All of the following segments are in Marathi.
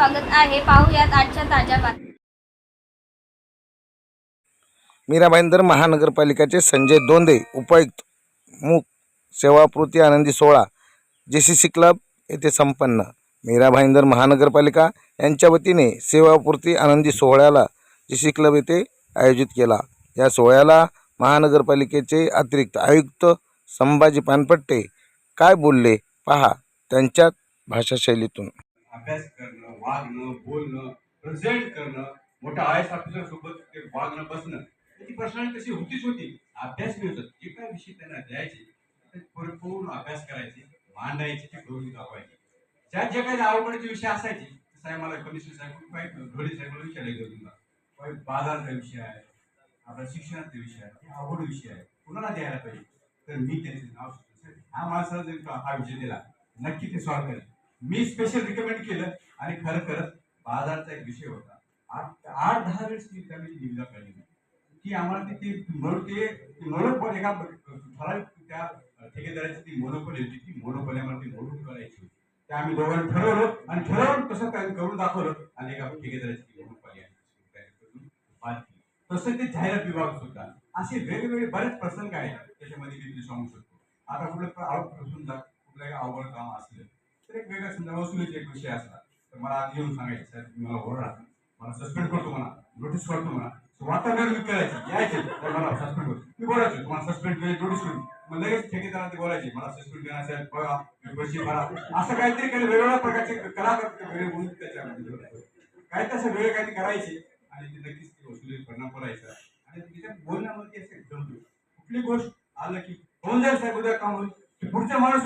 स्वागत आहे. पाहूयात आजच्या ताज्या बातम्या. मीरा भाईंदर महानगरपालिकेचे संजय दोंदे उपायुक्त मुख सेवापूर्ती आनंदी सोहळा जे सी सी क्लब येथे संपन्न. मीरा भाईंदर महानगरपालिका यांच्या वतीने सेवापूर्ती आनंदी सोहळ्याला जे सी क्लब येथे आयोजित केला. या सोहळ्याला महानगरपालिकेचे अतिरिक्त आयुक्त संभाजी पानपट्टे काय बोलले? पहा त्यांच्या भाषाशैलीतून. अभ्यास करणं वागणं बोलणं प्रेझेंट करणं मोठ्या आय एस ऑफिसर सोबत ते वागणं बसणं त्याची पर्सनॅलिटी तशी होतीच होती. अभ्यास बी होत. एका विषयी विषय त्यांना द्यायचे ते अभ्यास करायचे मांडायचे ते करून दाखवायचे. ज्या जे काही आवडीचे विषय असायचे साहेब मला कमिशनर साहेब काही धोळे साहेब विचारले तुला काही बाजाराचा विषय आहे आपला शिक्षणाचा विषय आहे आवड विषय आहे कुणाला द्यायला पाहिजे? तर मी त्यांचे नाव सुचवतो हा माणसाला जर हा विषय दिला नक्की ते सॉल्व्ह करेल. मी स्पेशल रिकमेंड केलं आणि खरं खरंच बाजारचा एक विषय होता. आठ आठ दहा वेळेस मी त्या वेळी निविदा काढली की आम्हाला ती म्हणून ते मोनोपॉल एका ठराविक त्या ठेकेदाराची ती मोनोपॉली होती. ती मोनोपॉली आम्हाला ती मोडून करायची होती. ते आम्ही दोघांनी ठरवलं आणि ठरवून तसं काय करून दाखवलं आणि एका ठेकेदाराची ती मोनोपॉली तसं ते जाहिरात विभाग सुद्धा. असे वेगवेगळे बरेच प्रसंग आहेत. त्याच्यामध्ये मी सांगू शकतो. आता कुठलं समजा कुठलं एक अवघड काम असलं तर एक वेगळ्या समजा वसुलीचा एक विषय असला तर मला आधी येऊन सांगायचं साहेब तुम्ही मला ओरडा मला सस्पेंड करतो म्हणा नोटीस करतो म्हणा. वातावरण मी करायचे यायचे. तर मला सस्पेंड करतो मी बोलायचो तुम्हाला सस्पेंड केले नोटीस करून. मग लगेच ठेकेदारांना ते बोलायचे मला सस्पेंड करणार साहेब बघा मी पैसे भरा. असं काहीतरी काही वेगवेगळ्या प्रकारचे कलाकार वेळ म्हणून त्याच्यामध्ये काय तसं वेळ काहीतरी करायचे आणि ते नक्कीच वसुली परिणाम करायचा. आणि तिच्या बोलण्यामध्ये असं जमतो कुठली गोष्ट आलं की होऊन जाईल साहेब उद्या काम होईल. पुढच्या माणूस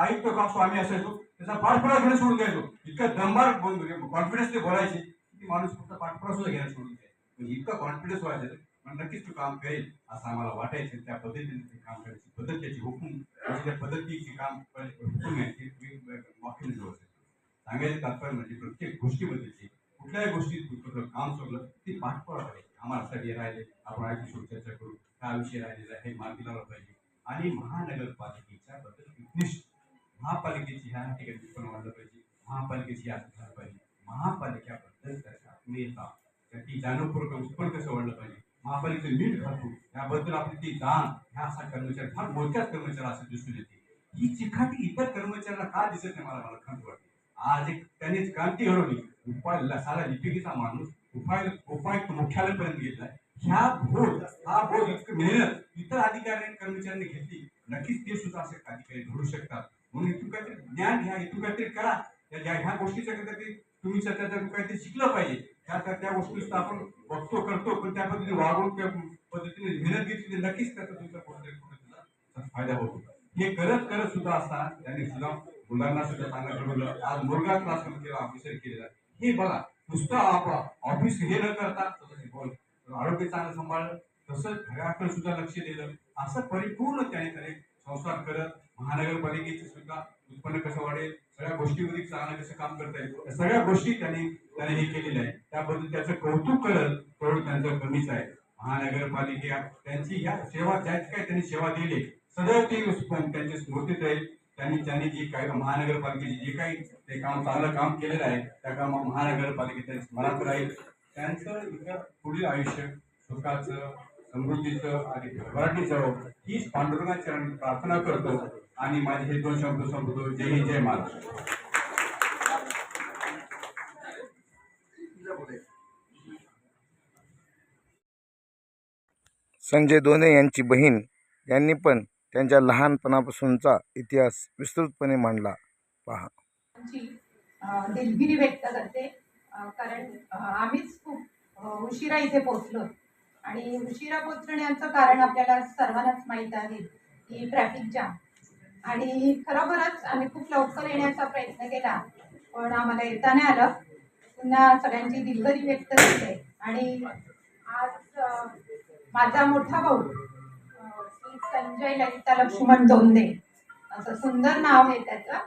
ऐकतो काम स्वामी असायचो. त्याचा पाठपुरा घेणं सोडून द्यायचो. इतका दमबार कॉन्फिडन्स ते बोलायचे. की माणूस फक्त पाठपुरा सुद्धा घ्यायला सोडून द्यायचं. म्हणजे इतका कॉन्फिडन्स व्हायचा पण नक्कीच तो काम करेल असं आम्हाला वाटायचं. त्या पद्धतीने ते काम करायची पद्धत त्याची हुकूम म्हणजे त्या पद्धतीची काम हुकूम आहे ते वाक्य सांगायचं तात्पर्य म्हणजे प्रत्येक गोष्टीबद्दलची कुठल्याही गोष्टीत काम सोडलं ती पाठपुरा पाहिजे आम्हाला सगळे राहिले आपण आयची चर्चा करू काय विषय राहिलेला हे मार्गी लावला पाहिजे. आणि महानगरपालिकेच्या बद्दल विनिष्ठ महापालिकेची ह्या ठिकाणी पण वाढलं पाहिजे. महापालिकेची याद झालं पाहिजे. महापालिकेबद्दल त्याच्या आत्मीयता त्याची जाणीवपूर्वक उत्पन्न कसं वाढलं पाहिजे? महापालिकेचं नीट घालतो याबद्दल आपली ती जाण ह्या असा कर्मचारी फार मोजक्याच कर्मचारी असं दिसून येते. ही चिखाटी इतर कर्मचाऱ्यांना का दिसत नाही मला मला खंत वाटते. आज एक त्यांनीच क्रांती घडवली उपाय सारा लिपिकीचा माणूस उपाय उपायुक्त मुख्यालयापर्यंत घेतलाय ह्या बोध हा बोध इतकं मेहनत इतर अधिकारी कर्मचाऱ्यांनी घेतली. नक्कीच ते सुद्धा असे अधिकारी घडू शकतात. म्हणून इथून काहीतरी ज्ञान घ्या इथून काहीतरी करा. या ज्या ह्या गोष्टीच्या काहीतरी तुम्ही त्याच्यातून काहीतरी शिकलं पाहिजे. त्या त्या- त्या गोष्टी सुद्धा आपण बघतो करतो पण त्या पद्धतीने वागून त्या पद्धतीने मेहनत घेतली नक्कीच त्याचा तुमचा कोणत्या कुठे फायदा होतो हे करत करत सुद्धा असता त्यांनी सुद्धा मुलांना सुद्धा चांगलं घडवलं आज मुलगा क्लास केला ऑफिसर केलेला. हे बघा नुसतं ऑफिस हे न करता तसं आरोग्य चांगलं सांभाळलं. तसंच घराकडे सुद्धा लक्ष दिलं. असं परिपूर्ण त्याने त्याने संस्कार करत महानगरपालिकेचे सुद्धा उत्पन्न कसं वाढेल सगळ्या गोष्टीमध्ये चांगलं कसं काम करता येईल सगळ्या गोष्टी त्यांनी त्याने हे केलेल्या आहे त्याबद्दल त्याचं कौतुक करत तेवढं त्यांचं कमीच आहे. महानगरपालिका त्यांची ह्या सेवा ज्या काही त्यांनी सेवा दिली सदैव ते त्यांच्या स्मृतीत राहील त्यांनी त्यांनी जी काही महानगरपालिकेची जे काही ते काम चांगलं काम केलेलं आहे त्या काम महानगरपालिकेच्या स्मरणात राहील. त्यांचं इथं पुढील आयुष्य सुखाचं समृद्धीचं आणि भरभराटीचं हीच पांडुरंगाची प्रार्थना करतो. आणि माझे हे दोन शब्द संपतो. जय हिंद जय महाराष्ट्र. संजय दोने यांची बहीण यांनी पण त्यांच्या लहानपणापासूनचा इतिहास विस्तृतपणे मांडला. पहा. दिलगिरी व्यक्त करते. कारण आम्हीच खूप उशिरा इथे पोहोचलो. आणि उशिरा पोहोचण्याचं कारण आपल्याला सर्वांनाच माहीत आहे की ट्रॅफिक जाम आणि खरोखरच आम्ही खूप लवकर येण्याचा प्रयत्न केला पण आम्हाला येता नाही आलं. पुन्हा सगळ्यांची दिलगरी व्यक्त केली आणि आज माझा मोठा भाऊ श्री संजय ललिता लक्ष्मण दोंदे असं सुंदर नाव आहे त्याचं.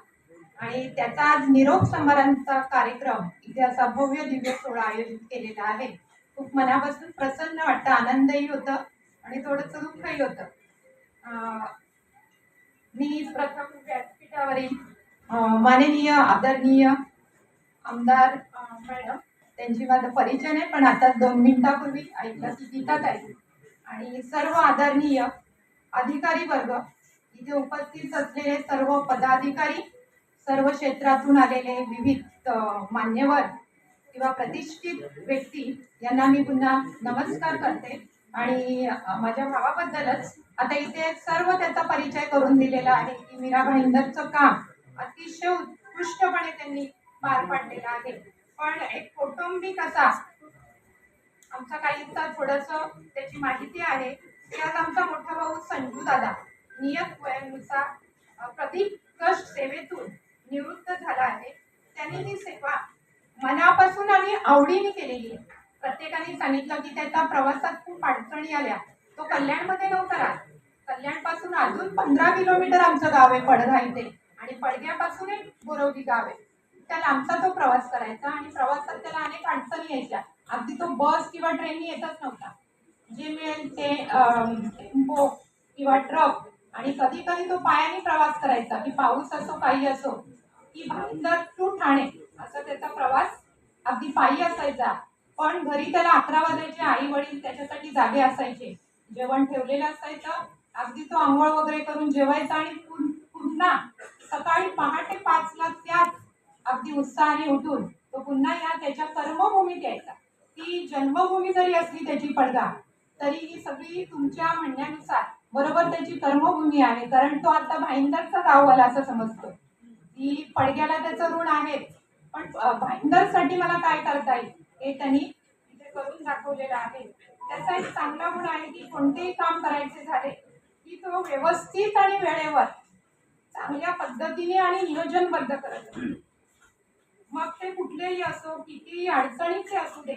आणि त्याचा आज निरोप समारंभचा कार्यक्रम इथे असा भव्य दिव्य सोहळा आयोजित केलेला आहे. खूप मनापासून प्रसन्न वाटतं आनंदही होतं आणि थोडंसं दुःखही होतं. मी प्रथम व्यासपीठावरील माननीय आदरणीय आमदार मॅडम त्यांची माझा परिचय नाही पण आता दोन मिनिटापूर्वी ऐकलं की गीतात आहे. आणि सर्व आदरणीय अधिकारी वर्ग इथे उपस्थित असलेले सर्व पदाधिकारी सर्व क्षेत्रातून आलेले विविध मान्यवर किंवा प्रतिष्ठित व्यक्ती यांना मी पुन्हा नमस्कार करते. आणि माझ्या भावाबद्दलच आता इथे सर्व त्याचा परिचय करून दिलेला आहे की मीरा भाईंदरचं काम अतिशय उत्कृष्टपणे त्यांनी पार पाडलेलं आहे. पण एक कौटुंबिक असा आमचा काहींचा थोडस त्याची माहिती आहे. की आज आमचा मोठा भाऊ संजू दादा नियत वयानुसार अ, प्रदीप कष्ट सेवेतून निवृत्त झाला आहे. त्यांनी ही सेवा मनापासून आणि आवडीने केलेली आहे. प्रत्येकाने सांगितलं की त्याच्या प्रवासात खूप अडचणी आल्या. तो कल्याणमध्ये नव्हता राहत. कल्याणपासून अजून पंधरा किलोमीटर आमचं गाव आहे पडघा इथे. आणि पडग्यापासून एक बोरवली गाव आहे. त्या लांबचा तो प्रवास करायचा आणि प्रवासात त्याला अनेक अडचणी यायच्या. अगदी तो बस किंवा ट्रेननी येतच नव्हता. जे मिळेल ते टेम्पो किंवा ट्रक आणि कधी कधी तो पायाने प्रवास करायचा. की पाऊस असो काही असो की भाईंदर टू ठाणे असा त्याचा प्रवास अगदी पायी असायचा. पण घरी त्याला अकरा वाजायचे आई वडील त्याच्यासाठी जागे असायचे. जेवण ठेवलेलं असायचं. अगदी तो आंघोळ वगैरे करून जेवायचा आणि पुन्हा सकाळी पहाटे पाचला त्याच अगदी उत्साहाने उठून तो पुन्हा या त्याच्या कर्मभूमीत यायचा. ती जन्मभूमी जरी असली त्याची पडगा तरी ही सगळी तुमच्या म्हणण्यानुसार बरोबर त्याची कर्मभूमी आहे. कारण तो आता भाईंदरचा गाववाला असं समजतो. की पडग्याला त्याचं ऋण आहेच. पण भाईंदरसाठी मला काय करता येईल हे त्यांनी इथे करून दाखवलेलं आहे. त्याचा एक चांगला गुण आहे की कोणतेही काम करायचे झाले की तो व्यवस्थित आणि वेळेवर चांगल्या पद्धतीने आणि नियोजनबद्ध करत मग ते कुठलेही असो कितीही अडचणीचे असू दे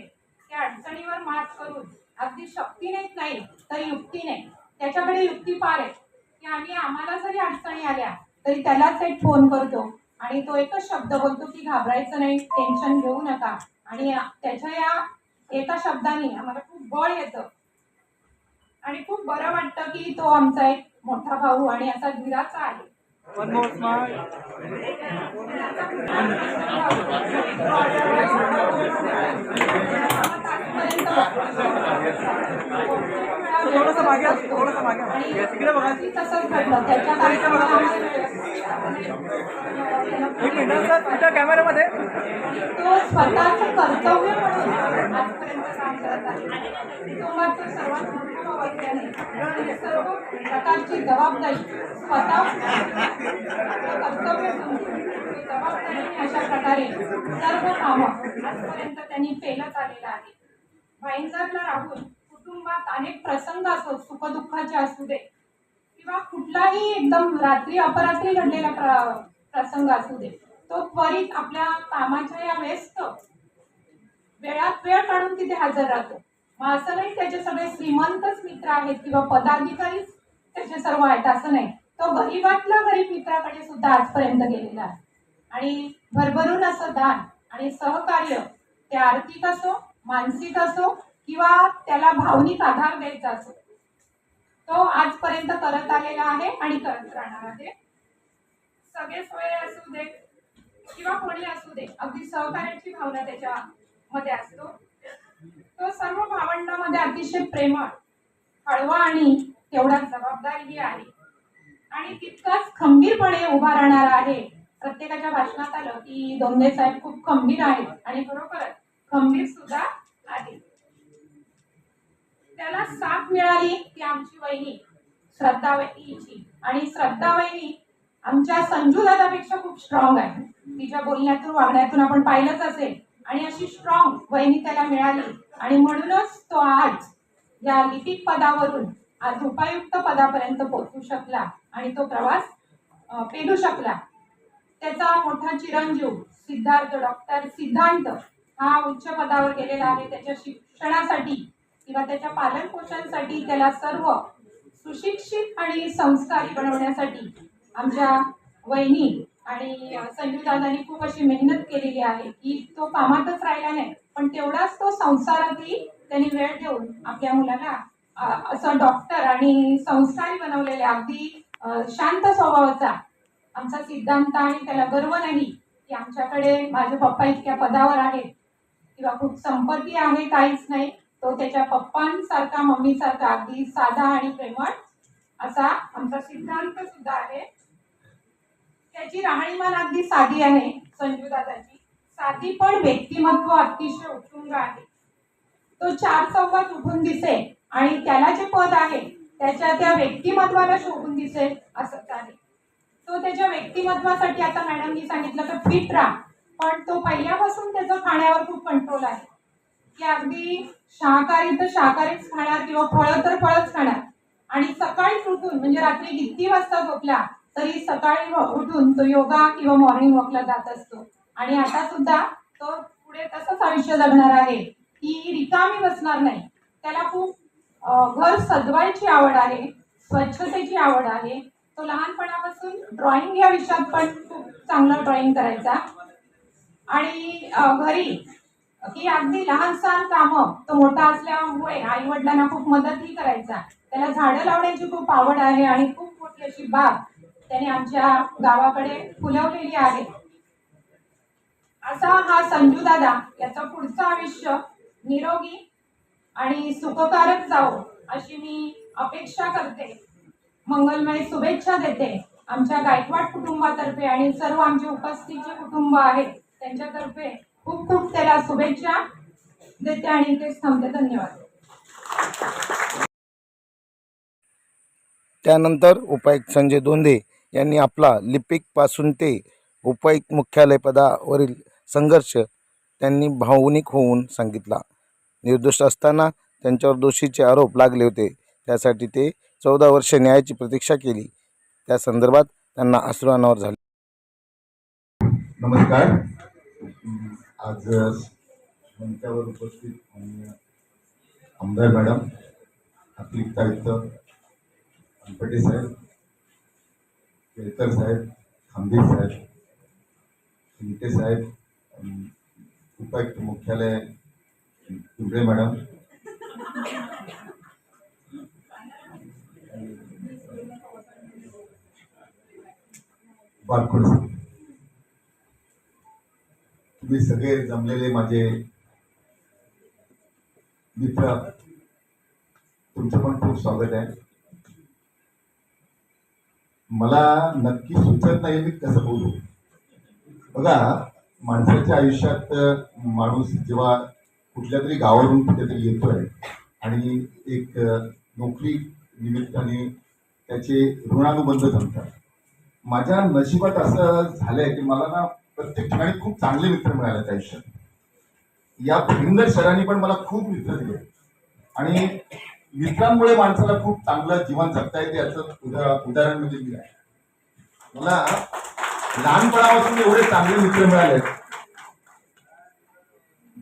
त्या अडचणीवर मात करून अगदी शक्तीनेच नाही तर युक्तीने त्याच्याकडे युक्ती पार आहे की आम्ही आम्हाला जरी अडचणी आल्या तरी त्यालाच एक फोन करतो आणि तो एकच शब्द बोलतो की घाबरायचं नाही टेन्शन घेऊ नका आणि त्याच्या या एका शब्दाने आम्हाला बळ येतं. आणि खूप बरं वाटतं की तो आमचा एक मोठा भाऊ आणि असा धीराचा आहे. थोडंसं मागे थोडंसं मागे तिकडे बघा. तसंच एक मिनिट सर तुमच्या कॅमेऱ्यामध्ये. तो स्वतःचं कर्तव्य म्हणून आजपर्यंत काम करत आहे तो मात्र सर्वात मोठा सर्व प्रकारची जबाबदारी स्वतः कर्तव्य अशा प्रकारे सर्व कामं आजपर्यंत त्यांनी पेलत आलेलं आहे. भाईंजरला राहून कुटुंबात अनेक प्रसंग असो सुखदुःखाचे असू दे किंवा कुठलाही एकदम रात्री अपरात्री घडलेला प्र प्रसंग असू दे तो त्वरित आपल्या कामाच्या या व्यस्त वेळात वेळ काढून तिथे हजर राहतो. मग असं नाही त्याचे सगळे श्रीमंतच मित्र आहेत किंवा पदाधिकारीच त्याचे सर्व आहेत असं नाही. तो गरीबातल्या गरीब मित्राकडे सुद्धा आजपर्यंत गेलेला आहे. आणि भरभरून असं दान आणि सहकार्य ते आर्थिक असो मानसिक असो किंवा त्याला भावनिक आधार द्यायचा असो तो आजपर्यंत करत आलेला आहे आणि करत राहणार आहे. सगळे सोयरे असू दे किंवा कोणी असू दे अगदी सहकार्याची भावना त्याच्या मध्ये असतो. तो सर्व भावंडामध्ये अतिशय प्रेमळ हळवा आणि तेवढा जबाबदारही आहे. आणि तितकाच खंबीरपणे उभा राहणार आहे. प्रत्येकाच्या भाषणात आलं की दोंदे साहेब खूप खंबीर आहेत आणि खरोखरच खंबीर सुद्धा आहे त्याला साथ मिळाली ती आमची वहिनी श्रद्धा वहिनीची आणि श्रद्धा वहिनी आमच्या संजू दादापेक्षा खूप स्ट्रॉंग आहे. तिच्या बोलण्यातून वागण्यातून आपण पाहिलंच असेल. आणि अशी स्ट्रॉंग वहिनी त्याला मिळाली. आणि म्हणूनच तो आज या लिपिक पदावरून आज उपायुक्त पदापर्यंत पोहोचू शकला आणि तो प्रवास पेलू शकला. त्याचा मोठा चिरंजीव सिद्धार्थ डॉक्टर सिद्धांत हा उच्च पदावर गेलेला आहे. त्याच्या शिक्षणासाठी किंवा त्याच्या पालन पोषणासाठी त्याला सर्व सुशिक्षित आणि संस्कारी बनवण्यासाठी आमच्या वहिनी आणि संजूदादांनी खूप अशी मेहनत केलेली आहे की तो कामातच राहिला नाही पण तेवढाच तो संसारातही त्यांनी वेळ देऊन आपल्या मुलाला असं डॉक्टर आणि संस्कारी बनवलेले अगदी शांत स्वभावाचा आमचा सिद्धांत आणि त्याला गर्व नाही की आमच्याकडे माझे पप्पा इतक्या पदावर आहेत किंवा खूप संपत्ती आहे काहीच नाही. तो त्याच्या पप्पांसारखा मम्मीसारखा अगदी साधा आणि प्रेमळ असा आमचा सिद्धांत सुद्धा आहे. त्याची राहणीमान अगदी साधी आहे संजू दादाची साधी पण व्यक्तिमत्व अतिशय उत्तुंग आहे. तो चार चौकात उठून दिसेल आणि त्याला जे पद आहे त्याच्या त्या व्यक्तिमत्वाला शोभून दिसेल असंच आहे. तो त्याच्या व्यक्तिमत्वासाठी आता मॅडमनी सांगितलं तर फिट राहा. पण तो पहिल्यापासून त्याचं खाण्यावर खूप कंट्रोल आहे. की अगदी शाकाहारी तर शाकाहारीच खाणार किंवा फळं तर फळच खाणार. आणि सकाळी उठून म्हणजे रात्री किती वाजता झोपला तरी सकाळी उठून तो योगा किंवा मॉर्निंग वॉकला जात असतो. आणि आता सुद्धा तो पुढे तसंच आयुष्य जगणार आहे. की रिकामी बसणार नाही. त्याला खूप घर सजवायची आवड आहे स्वच्छतेची आवड आहे. तो लहानपणापासून ड्रॉइंग या विषयात पण खूप चांगलं ड्रॉइंग करायचा. आणि घरी की अगदी लहानसहान कामं तो मोठा असल्यामुळे आई वडिलांना खूप मदतही करायचा. त्याला झाडं लावण्याची खूप आवड आहे आणि खूप मोठी अशी बाग त्याने आमच्या गावाकडे फुलवलेली आहे. असा हा संजू दादा याचं पुढचं आयुष्य निरोगी आणि सुखकारक जावो अशी मी अपेक्षा करते. मंगलमय शुभेच्छा देते आमच्या गायकवाड कुटुंबातर्फे आणि सर्व आमचे उपस्थितचे कुटुंब आहेत त्यांच्यातर्फे. खूप खूप त्याला शुभेच्छा देते आणि इथेच थांबते. धन्यवाद. त्यानंतर उपायुक्त संजय दोंदे यांनी आपला लिपिकपासून ते उपायुक्त मुख्यालय पदावरील संघर्ष त्यांनी भावनिक होऊन सांगितला. निर्दोष असताना त्यांच्यावर दोषीचे आरोप लागले होते. त्यासाठी ते चौदा वर्ष न्यायाची प्रतीक्षा केली. त्या संदर्भात त्यांना अश्रू अनावर झाले. नमस्कार. आज मंचावर उपस्थित माननीय आमदार मॅडम अतिरिक्त आयुक्त अंपटे साहेब केळकर साहेब खांबीर साहेब शिंदे साहेब उपायुक्त मुख्यालय पिंपळे मॅडम बारकोड साहेब. मी सगळे जमलेले माझे मित्र. तुमचं पण खूप स्वागत आहे. मला नक्की सुचत नाही मी कसं बोलू. बघा माणसाच्या आयुष्यात माणूस जेव्हा कुठल्या तरी गावावरून कुठेतरी येतोय आणि एक नोकरी निमित्ताने त्याचे ऋणानुबंध जमतात. माझ्या नशिबात असं झालंय की मला ना प्रत्येक ठिकाणी खूप चांगले मित्र मिळाले त्या आयुष्यात. या भिंगर शहरांनी पण मला खूप मित्र दिले. आणि मित्रांमुळे माणसाला खूप चांगलं जीवन जगता येते याचं उदा उदाहरण म्हणजे मी आहे. मला लहानपणापासून एवढे चांगले मित्र मिळाले.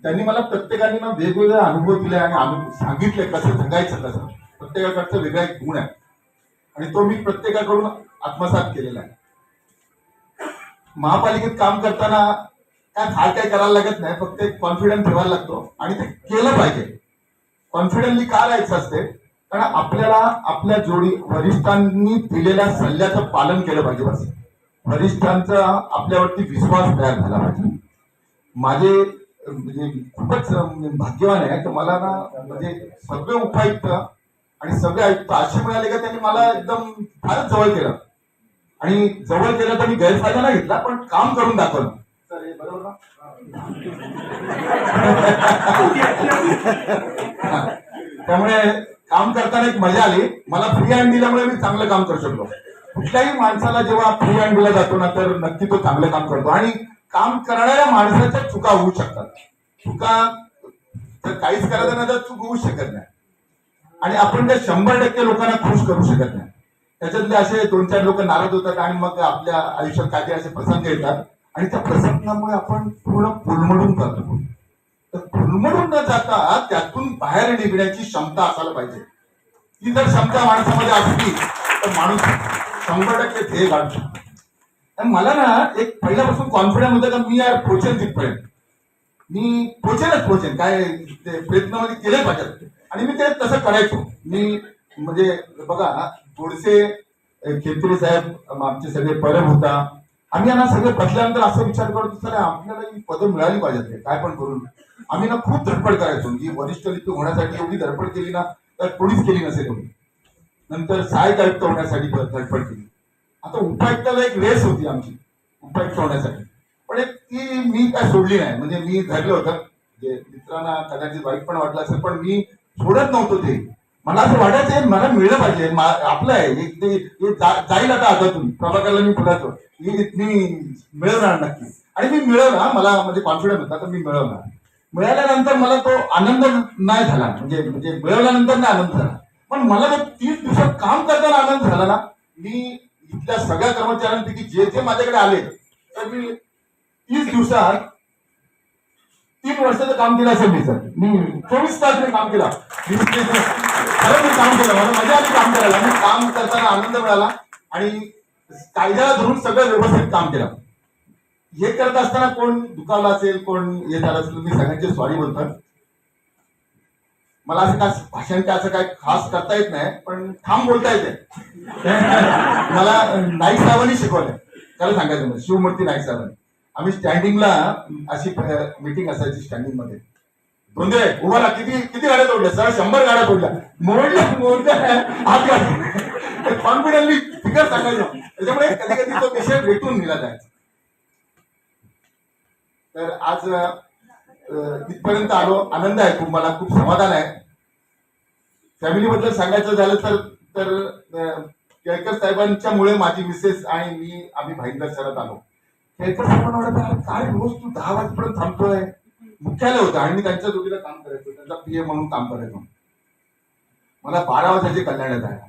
त्यांनी मला प्रत्येकाने ना वेगवेगळे अनुभव दिले आणि सांगितले कसं जगायचं कसं. प्रत्येकाकडचा वेगळा एक गुण आहे. आणि तो मी प्रत्येकाकडून आत्मसात केलेला आहे. महापालिकेत काम करताना काय फार काय करायला लागत नाही फक्त एक कॉन्फिडन्स ठेवायला लागतो. आणि ते केलं पाहिजे. कॉन्फिडंटली का राहायचं असते? कारण आपल्याला आपल्या जोडी वरिष्ठांनी दिलेल्या सल्ल्याचं पालन केलं पाहिजे बस. वरिष्ठांचा आपल्यावरती विश्वास तयार झाला पाहिजे. माझे म्हणजे खूपच म्हणजे भाग्यवान आहे. तर मला ना म्हणजे सगळे उपायुक्त आणि सगळे आयुक्त असे मिळाले का त्यांनी मला एकदम फारच जवळ केलं. आणि जवळ केलं तर मी गैरफायदा नाही घेतला पण काम करून दाखवलं. तर हे बरोबर ना. त्यामुळे काम करताना एक मजा आली. मला फ्री हँड दिल्यामुळे मी चांगलं काम करू शकलो. कुठल्याही माणसाला जेव्हा फ्री हँड दिला जातो ना तर नक्की तो चांगलं काम करतो. आणि काम करणाऱ्या माणसाच्या चुका होऊ शकतात. चुका तर काहीच करायचं नाही तर चूक होऊ शकत नाही. आणि आपण त्या शंभर टक्के लोकांना खुश करू शकत नाही. त्याच्यातले असे दोन चार लोक नाराज होतात आणि मग आपल्या आयुष्यात काही असे प्रसंग येतात. आणि त्या प्रसंगामुळे आपण पूर्ण फुलमडून जातो. तर फुलमडून न जाता त्यातून बाहेर निघण्याची क्षमता असायला पाहिजे. ती जर क्षमता माणसामध्ये असली तर माणूस शंभर टक्के ध्येय गाठू शकतो. आणि मला ना एक पहिल्यापासून कॉन्फिडन्स होतं का मी यार पोचेन तिथपर्यंत. मी पोचेनच पोचेन. काय ते प्रयत्न म्हणजे मध्ये केले पाहिजेत. आणि मी ते तसं करायचो. मी म्हणजे बघा थोडेसे खेत्री साहेब आमचे सगळे परब होता. आम्ही यांना सगळे बदल्यानंतर असं विचार करतो सर आपल्याला ही पदं मिळाली पाहिजेत काय पण करून. आम्ही ना खूप धडपड करायचो. जी वरिष्ठ लिपी होण्यासाठी एवढी धडपड केली ना तर कोणीच केली नसेल एवढी. नंतर सहाय्यक आयुक्त होण्यासाठी धडपड केली. आता उपायुक्ताला एक रेस होती आमची उपायुक्त होण्यासाठी. पण एक ती मी काय सोडली नाही. म्हणजे मी धरलं होतं. म्हणजे मित्रांना कदाचित वाईट पण वाटलं असेल पण मी सोडत नव्हतो ते. मला असं वाटायचं मला मिळलं पाहिजे. आपलं आहे. ते जाईल आता हातातून प्रभाकरला मी पुढातो मी मिळवणार नक्की. आणि मी मिळवणार मला म्हणजे कॉन्फिडन्स होता तर मी मिळवणार. मिळाल्यानंतर मला तो आनंद नाही झाला. म्हणजे म्हणजे मिळवल्यानंतर नाही आनंद झाला. पण मला जर तीस दिवसात काम करताना आनंद झाला ना. मी इथल्या सगळ्या कर्मचाऱ्यांपैकी जे जे माझ्याकडे आले तर मी तीस दिवसात तीन वर्षाचं काम केलं असेल मी सर. मी चोवीस तास मी काम केला. खरं मी काम केलं मला मजा आली काम करायला. मी काम करताना आनंद मिळाला आणि कायद्याला धरून सगळं व्यवस्थित काम केलं. हे करत असताना कोण दुखावला असेल कोण हे झालं असेल मी सगळ्यांचे सॉरी बोलतात मला असं काय भाषण काय असं काय खास करता येत नाही पण ठाम बोलता येते. मला नाईक साहेबांनी शिकवलंय. त्याला सांगायचं मला शिवमूर्ती नाईक साहेबांनी. आम्ही स्टँडिंगला अशी मीटिंग असायची स्टँडिंग म्हणजे धोंदे किती किती गाड्या तोडल्या? सर शंभर गाड्या तोडल्या. मोडल्या मोडल्या. कॉन्फिडंटली फिगर सांगायचं. त्याच्यामुळे कधी कधी तो विषय भेटून दिला जायचा तर आज अं, इथपर्यंत आलो. आनंद आहे खूप मला खूप समाधान आहे. फॅमिली बद्दल सांगायचं झालं तर तर केळकर साहेबांच्या मुळे माझी मिसेस आणि मी आम्ही भाईंदर शहरात आलो. केळकर साहेबांना वाटत काय रोज तू दहा वाजेपर्यंत थांबतोय. मुख्यालय होतं आणि मी त्यांच्या जोडीला काम करायचो त्यांचा पीए म्हणून काम करायचो. मला बारा वर्षाची कल्याणात आहे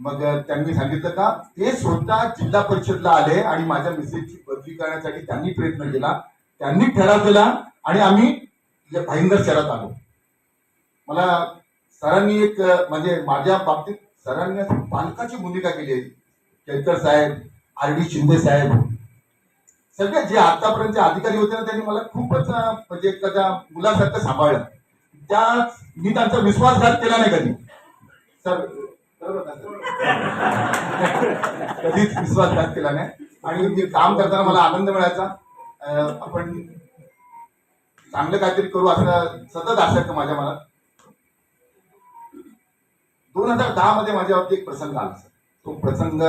मग त्यांनी सांगितलं का ते स्वतः जिल्हा परिषदला आले आणि माझ्या मिसेसची बदली करण्यासाठी त्यांनी प्रयत्न केला त्यांनी ठराव केला आणि आम्ही भाईंदर शहरात आलो. मला सरांनी एक म्हणजे माझ्या बाबतीत सरांनी पालकाची भूमिका केली आहे. केळकर साहेब आर डी शिंदे साहेब सगळे जे आतापर्यंत अधिकारी होते ना त्यांनी मला खूपच म्हणजे त्या मुलासारखं सांभाळलं. त्या मी त्यांचा विश्वासघात केला नाही कधी. सर बरोबर कधीच विश्वासघात केला नाही. आणि काम करताना मला आनंद मिळायचा. आपण चांगलं काहीतरी करू असं सतत असायचं माझ्या मनात? दोन हजार दहा मध्ये माझ्या बाबतीत एक प्रसंग आला सर. तो प्रसंग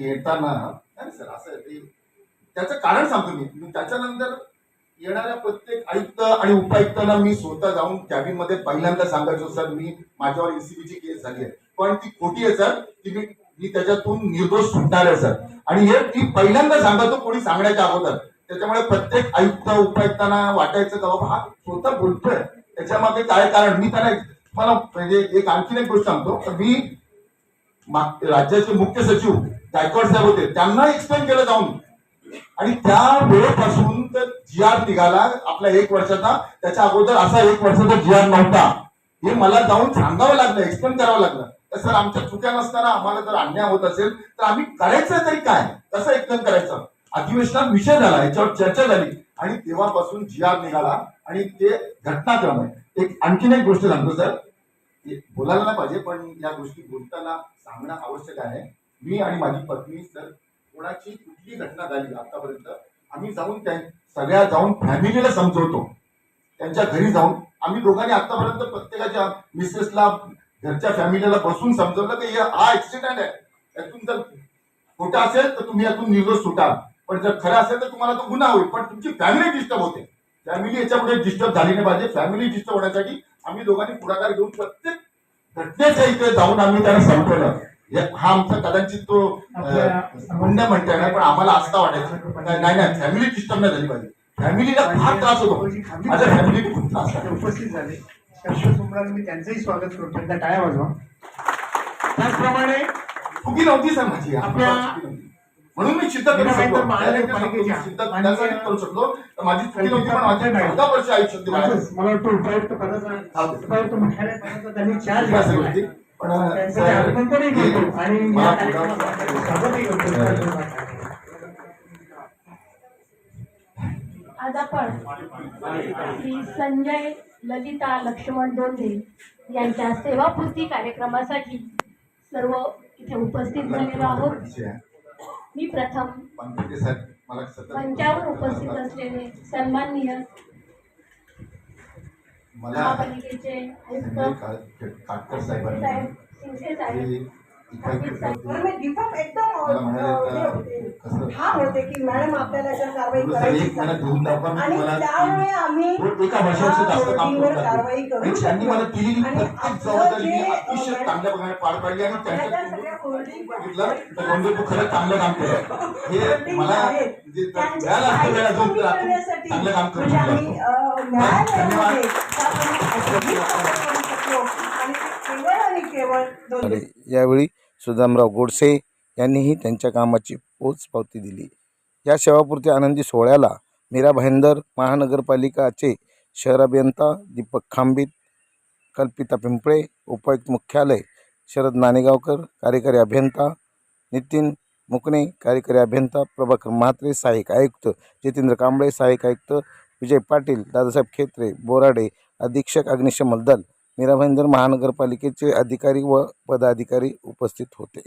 येताना सर असं ते त्याचं कारण सांगतो मी. त्याच्यानंतर येणाऱ्या प्रत्येक आयुक्त आणि उपायुक्तांना मी स्वतः जाऊन कॅबिनमध्ये पहिल्यांदा सांगायचो सर मी माझ्यावर एसीबीची केस झाली आहे. पण ती खोटी आहे सर. ती मी मी त्याच्यातून निर्दोष सुटणार आहे सर. आणि हे मी पहिल्यांदा सांगतो कोणी सांगण्याच्या अगोदर. त्याच्यामुळे प्रत्येक आयुक्त उपायुक्तांना वाटायचं का बाबा हा स्वतः बोलतोय. त्याच्यामागे काय कारण? मी त्यांना मला म्हणजे एक आणखीन एक गोष्ट सांगतो. मी राज्याचे मुख्य सचिव गायकवाड साहेब होते. त्यांना एक्सप्लेन केलं जाऊन. आणि त्या वेळेपासून तर जी आर निघाला. आपल्या एक वर्षाचा त्याच्या अगोदर असा एक वर्षाचा जी आर नव्हता. हे मला जाऊन सांगावं लागलं एक्सप्लेन करावं लागलं. तर सर आमच्या चुक्या नसताना आम्हाला जर अन्याय होत असेल तर आम्ही करायचं तरी काय? कसं एक्सप्लेन करायचं? अधिवेशनात विषय झाला याच्यावर चर्चा झाली. आणि तेव्हापासून जी आर निघाला. आणि ते घटनाक्रम आहे. एक आणखीन एक गोष्ट सांगतो सर. बोलायला नाही पाहिजे पण या गोष्टी बोलताना सांगणं आवश्यक आहे. मी आणि माझी पत्नी सर कोणाची कुठली घटना झाली आतापर्यंत आम्ही जाऊन त्या सगळ्या जाऊन फॅमिलीला समजवतो. त्यांच्या घरी जाऊन आम्ही दोघांनी आतापर्यंत प्रत्येकाच्या मिसेसला घरच्या फॅमिलीला बसून समजवलं की हे- हा ऍक्सिडेंट आहे. यातून जर खोटा असेल तर तुम्ही यातून निर्दोष सुटाल. पण जर खरं असेल तर तुम्हाला तो गुन्हा होईल. पण तुमची फॅमिली डिस्टर्ब होते. फॅमिली याच्यापुढे डिस्टर्ब झाली नाही पाहिजे. फॅमिली डिस्टर्ब होण्यासाठी आम्ही दोघांनी पुढाकार घेऊन प्रत्येक घटनेच्या इथे जाऊन आम्ही त्यांना संपवलं हे- हा आमचा कदाचित तो गुन्हा म्हणता येणार पण आम्हाला आस्था वाटायचं. नाही नाही फॅमिली डिस्टर्ब नाही झाली पाहिजे फॅमिलीला फार त्रास होतो. माझ्या फॅमिलीला खूप त्रास उपस्थित झाले. सुमराला मी त्यांचंही स्वागत करतो एकदा टाळ्या वाजवा. त्याचप्रमाणे चुकी नव्हती सर माझी. आपल्या-. म्हणून मी सिद्ध करू त्यासाठी करू शकलो. तर माझी चुकी नव्हती पण माझी चौदा वर्ष आयुष्यात मला वाटतं उपायुक्त पदाचा उपायुक्त मुख्यालय पदाचा त्यांनी चार्ज ठीक पण करतो. आणि आज आपण श्री संजय ललिता लक्ष्मण दोंदे यांच्या सेवापूर्ती कार्यक्रमासाठी सर्व इथे उपस्थित झालेलो आहोत. मी प्रथम मंचावर उपस्थित असलेले सन्माननीय मला महापालिकेचे आयुक्त काटकर साहेबांनी साहेब शिंदे साहेब. एकदम हे होते. की मॅडम आपल्याला जर कारवाई करायची आणि त्यामुळे आम्ही कारवाई. करू शकतो. आणि प्रत्येक झाले यावेळी सुदामराव गोडसे यांनीही त्यांच्या कामाची पोचपावती दिली. या सेवापूर्ती आनंदी सोहळ्याला मीरा भाईंदर महानगरपालिकाचे शहर अभियंता दीपक खांबीत कल्पिता पिंपळे उपायुक्त मुख्यालय शरद नाणेगावकर कार्यकारी अभियंता नितीन मुकणे कार्यकारी अभियंता प्रभाकर म्हात्रे सहाय्यक आयुक्त जितेंद्र कांबळे सहाय्यक आयुक्त विजय पाटील दादासाहेब खेत्रे बोराडे अधीक्षक अग्निशमन दल मीरा भाईंदर महानगरपालिकेचे अधिकारी व पदाधिकारी उपस्थित होते.